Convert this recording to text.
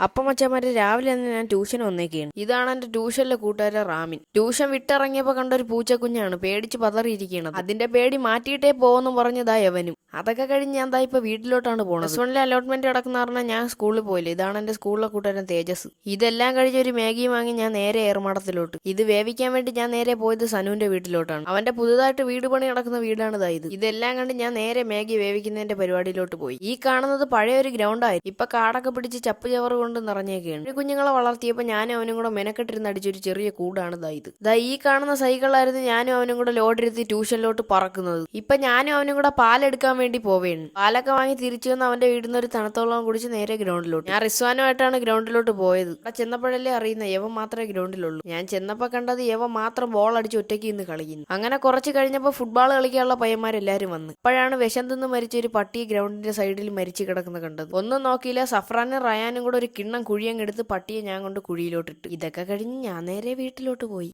അപ്പം മച്ചന്മാരെ രാവിലെ തന്നെ ഞാൻ ട്യൂഷൻ വന്നേക്കാണ്. ഇതാണ് എന്റെ ട്യൂഷനിലെ കൂട്ടുകാരൻ റാമിൻ. ട്യൂഷൻ വിട്ടിറങ്ങിയപ്പോ കണ്ട ഒരു പൂച്ചക്കുഞ്ഞാണ് പേടിച്ച് പതറിയിരിക്കണത്. അതിന്റെ പേടി മാറ്റിയിട്ടേ പോകുന്നു പറഞ്ഞതാ അവനും. അതൊക്കെ കഴിഞ്ഞ് ഞാൻ ദാ ഇപ്പൊ വീട്ടിലോട്ടാണ് പോണത്. പ്ലസ് അലോട്ട്മെന്റ് കിടക്കുന്ന പറഞ്ഞാൽ ഞാൻ സ്കൂളിൽ പോയില്ല. ഇതാണ് എന്റെ സ്കൂളിലെ കൂട്ടുകാരൻ തേജസ്. ഇതെല്ലാം കഴിഞ്ഞ് ഒരു മാഗി വാങ്ങി ഞാൻ നേരെ ഏർമാടത്തിലോട്ട്. ഇത് വേവിക്കാൻ വേണ്ടി ഞാൻ നേരെ പോയത് സനുവിന്റെ വീട്ടിലോട്ടാണ്. അവന്റെ പുതുതായിട്ട് വീട് പണി നടക്കുന്ന വീടാണ് ഇതായത് ഇതെല്ലാം കണ്ട് ഞാൻ നേരെ മാഗി വേവിക്കുന്നതിന്റെ പരിപാടിയിലോട്ട് പോയി. ഈ കാണുന്നത് പഴയ ഒരു ഗ്രൗണ്ടായി. ഇപ്പൊ കാടൊക്കെ പിടിച്ച് ചപ്പ് ചവറ് കൊണ്ട് നിറഞ്ഞേക്കാണ്. ഒരു കുഞ്ഞുങ്ങളെ വളർത്തിയപ്പോൾ ഞാനും അവനും കൂടെ മെനക്കെട്ടിരുന്ന് അടിച്ചൊരു ചെറിയ കൂടാണ് ഇതാ ഇത്. ദാ ഈ കാണുന്ന സൈക്കിളായിരുന്നു ഞാനും അവനും കൂടെ ലോഡെടുത്ത് ട്യൂഷനിലോട്ട് പറക്കുന്നത്. ഇപ്പൊ ഞാനും അവനും കൂടെ പാലെടുക്കാൻ വേണ്ടി പോവേണ്. പാലൊക്കെ വാങ്ങി തിരിച്ചു വന്ന് അവന്റെ വീടിന്ന് ഒരു തണുത്തോളം കുടിച്ച് നേരെ ഗ്രൗണ്ടിലോട്ട്. ഞാൻ റിസ്വാനുമായിട്ടാണ് ഗ്രൗണ്ടിലോട്ട് പോയത്. അവിടെ ചെന്നപ്പോഴല്ലേ അറിയുന്ന യവ മാത്രമേ ഗ്രൗണ്ടിലുള്ളൂ. ഞാൻ ചെന്നപ്പോ കണ്ടത് യവ മാത്രം ബോൾ അടിച്ച് ഒറ്റയ്ക്ക് ഇന്ന് കളിക്കുന്നു. അങ്ങനെ കുറച്ച് കഴിഞ്ഞപ്പോൾ ഫുട്ബോൾ കളിക്കാനുള്ള പയ്യന്മാരെല്ലാരും വന്നു. അപ്പോഴാണ് വിശന്തെന്ന് മരിച്ച ഒരു പട്ടി ഗ്രൗണ്ടിന്റെ സൈഡിൽ മരിച്ചു കിടക്കുന്നത് കണ്ടത്. ഒന്നും നോക്കിയില്ല സഫ്രാനും റയാനും കൂടെ ഒരു കിണ്ണം കുഴിയങ്ങെടുത്ത് പട്ടിയെ ഞാൻ കൊണ്ട് കുഴിയിലോട്ടിട്ട്. ഇതൊക്കെ കഴിഞ്ഞ് ഞാൻ നേരെ വീട്ടിലോട്ട് പോയി.